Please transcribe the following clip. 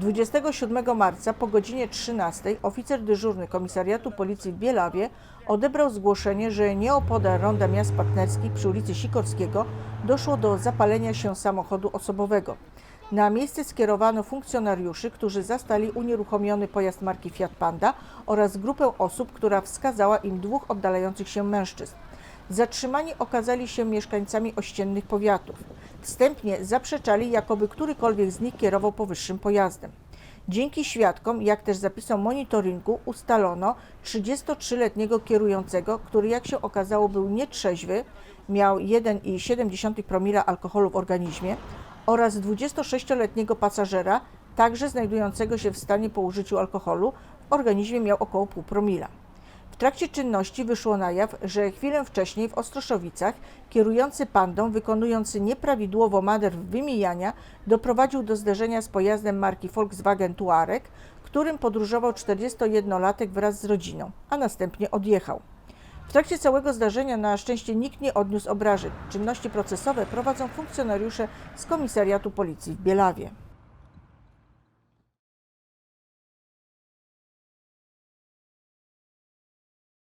27 marca po godzinie 13 oficer dyżurny Komisariatu Policji w Bielawie odebrał zgłoszenie, że nieopodal ronda miast partnerskich przy ulicy Sikorskiego doszło do zapalenia się samochodu osobowego. Na miejsce skierowano funkcjonariuszy, którzy zastali unieruchomiony pojazd marki Fiat Panda oraz grupę osób, która wskazała im dwóch oddalających się mężczyzn. Zatrzymani okazali się mieszkańcami ościennych powiatów. Wstępnie zaprzeczali, jakoby którykolwiek z nich kierował powyższym pojazdem. Dzięki świadkom, jak też zapisom monitoringu, ustalono 33-letniego kierującego, który jak się okazało był nietrzeźwy, miał 1,7 promila alkoholu w organizmie oraz 26-letniego pasażera, także znajdującego się w stanie po użyciu alkoholu, w organizmie miał około pół promila. Trakcie czynności wyszło na jaw, że chwilę wcześniej w Ostroszowicach kierujący pandą, wykonujący nieprawidłowo manewr wymijania, doprowadził do zderzenia z pojazdem marki Volkswagen Touareg, którym podróżował 41-latek wraz z rodziną, a następnie odjechał. W trakcie całego zdarzenia na szczęście nikt nie odniósł obrażeń. Czynności procesowe prowadzą funkcjonariusze z Komisariatu Policji w Bielawie.